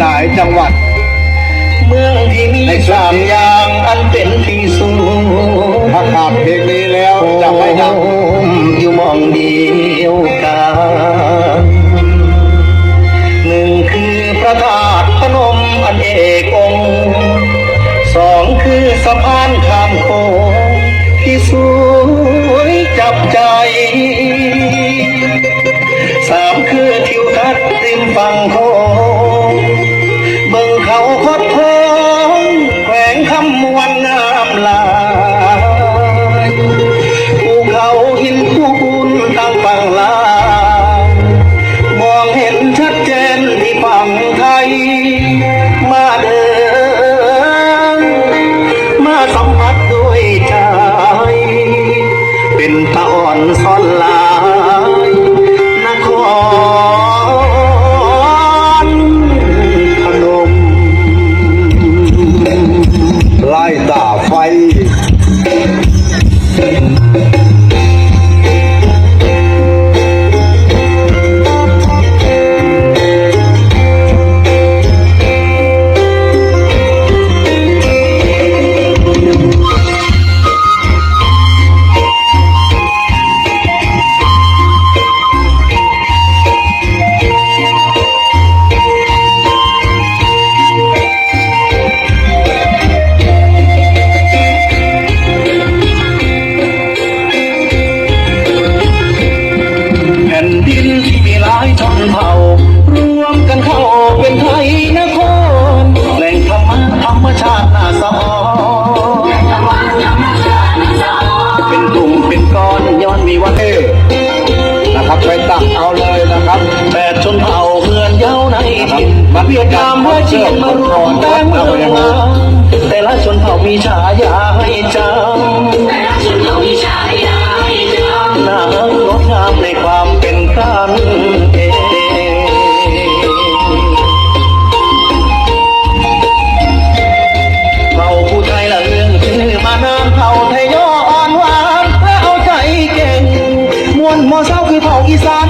หลาย ๆ จังหวัด เมืองที่มีสามอย่างอันเป็นที่สูงถ้าขาดเพลงนี้แล้วจะไม่ดังอยู่มองเดียวกันหนึ่งคือพระธาตุพนมอันเอกองสองคือสะพานข้ามโคที่สวยจับใจสามคือทิวทัศน์ริมฝั่งโค เชียงมารวมตั้งเมืองแต่ละชนเผ่ามีฉายาให้จำแต่ละชนเผ่ามีฉายาให้จำนางงดงามในความเป็นกันเองเผ่าผู้ไทยละเรื่องชื่อมานามเผ่าทยยอ่อนหวาและเอาใจเก่งมวลมอเศร้าคือเผ่าอีสาน